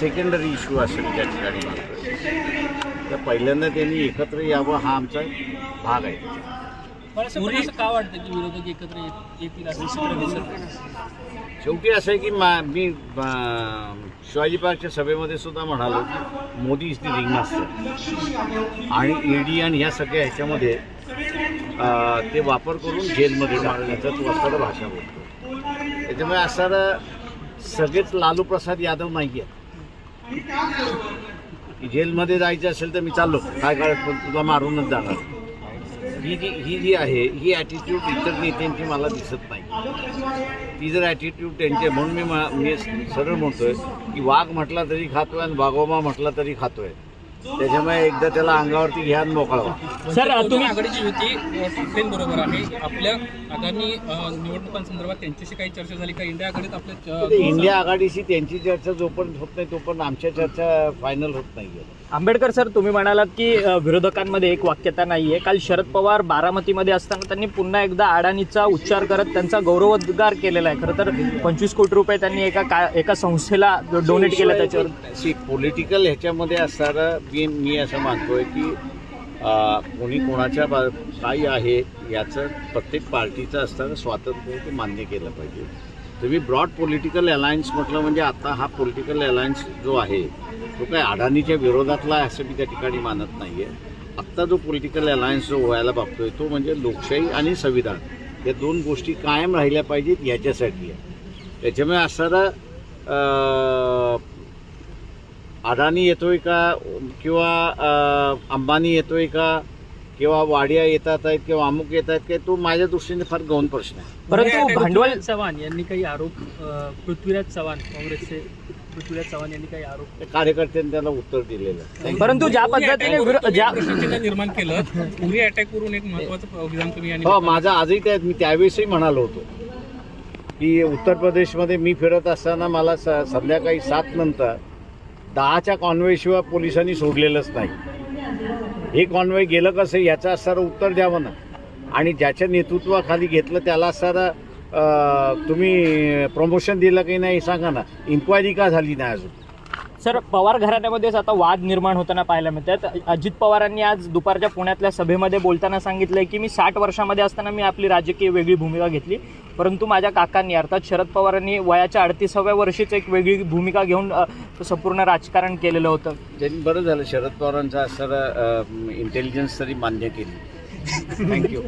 Secondary issue असेल त्या ठिकाणी मात्र. तर पहिल्यांदा त्यांनी एकत्र यावं हा आमचा भाग आहे. का वाटतं की विरोधक एकत्र येतील शेवटी असं आहे की मा मी शिवाजी पार्कच्या सभेमध्ये सुद्धा म्हणालो की Modi is the ring master आणि ईडी आणि ह्या सगळ्या ह्याच्यामध्ये ते वापर करून जेलमध्ये टाकण्याचा तो असणारा भाषा बोलतो त्याच्यामुळे असणारा सगळेच लालू प्रसाद यादव नाही आहे की जेलमध्ये जायचं असेल तर मी चाललो. काय काळात पण तुला मारूनच जाणार. ही जी ही जी आहे ही ॲटिट्यूड इतर नेत्यांची मला दिसत नाही. ती जर ॲटिट्यूड त्यांची म्हणून मी मा- मी सरळ म्हणतोय की वाघ म्हटला तरी खातोय आणि वाघोबा म्हटला तरी खातोय. त्याच्यामुळे एकदा त्याला अंगावरती घ्या आणि मोकळा. सर तुम्ही आघाडीची युती ठाकरेंबरोबर आहे. आपल्या आगामी अ, निवडणुकांसंदर्भात त्यांच्याशी काही चर्चा झाली का? इंडिया आघाडीत आपल्या अ, इंडिया आघाडीशी त्यांची चर्चा जोपर्यंत होत नाही तोपर्यंत आमच्या चर्चा फायनल होत नाहीये. आंबेडकर सर तुम्ही म्हणालात की अ, विरोधकांमध्ये एक वाक्यता नाहीये. काल शरद पवार बारामतीमध्ये असताना त्यांनी पुन्हा एकदा अडाणीचा उच्चार करत त्यांचा गौरवोद्गार केलेला आहे. खरं तर पंचवीस कोटी रुपये त्यांनी एका का एका संस्थेला डोनेट केलं त्याच्यावर. सी पॉलिटिकल ह्याच्यामध्ये असणारं मी मी असं मानतोय की कोणी कोणाच्या बा काय आहे याचं प्रत्येक पार्टीचं असताना स्वातंत्र्य ते मान्य केलं पाहिजे. तुम्ही ब्रॉड पॉलिटिकल अलायन्स म्हटलं म्हणजे आता हा पॉलिटिकल अलायन्स जो आहे तो काय अडाणीच्या विरोधातला आहे असं मी त्या ठिकाणी मानत नाही आहे आत्ता जो पॉलिटिकल अलायन्स जो व्हायला बघतोय तो म्हणजे लोकशाही आणि संविधान. या दोन गोष्टी कायम राहिल्या पाहिजेत याच्यासाठी. आहे त्याच्यामुळे असणारा अडाणी येतोय का किंवा अंबानी येतोय का किंवा वाडिया येतात आहेत किंवा अमुक येत आहेत काय तो माझ्या दृष्टीने फार गौण प्रश्न आहे परंतु भांडवल चव्हाण यांनी काही आरोप पृथ्वीराज चव्हाण काँग्रेसचे पृथ्वीराज चव्हाण यांनी काही आरोप त्या कार्यकर्त्यांनी त्याला उत्तर दिलेलं आहे. परंतु ज्या पद्धतीने निर्माण केलं उरी अटॅक वरून एक महत्वाचं हो माझा आजही त्या मी त्यावेळेसही म्हणालो होतो की उत्तर प्रदेशमध्ये मी फिरत असताना मला स संध्याकाळी सात नंतर दहाच्या कॉन्वेशिवाय पोलिसांनी सोडलेलंच नाही. हे कॉन्वे गेलं कसं याचं असणारं उत्तर द्यावं ना. आणि ज्याच्या नेतृत्वाखाली घेतलं त्याला असणारं तुम्ही प्रमोशन दिलं की नाही सांगा ना. इन्क्वायरी का झाली नाही अजून? सर पवार घराण्यामध्येच आता वाद निर्माण होताना पाहायला मिळतात. अजित पवारांनी आज दुपारच्या पुण्यातल्या सभेमध्ये बोलताना सांगितलंय की मी साठ वर्षामध्ये असताना मी आपली राजकीय वेगळी भूमिका घेतली. परंतु माझ्या काकांनी अर्थात शरद पवारांनी वयाच्या अडतीसाव्या वर्षीच एक वेगळी भूमिका घेऊन संपूर्ण राजकारण केलेलं होतं. त्यांनी बरं झालं. शरद पवारांचा सर इंटेलिजन्स तरी मान्य केली. थँक्यू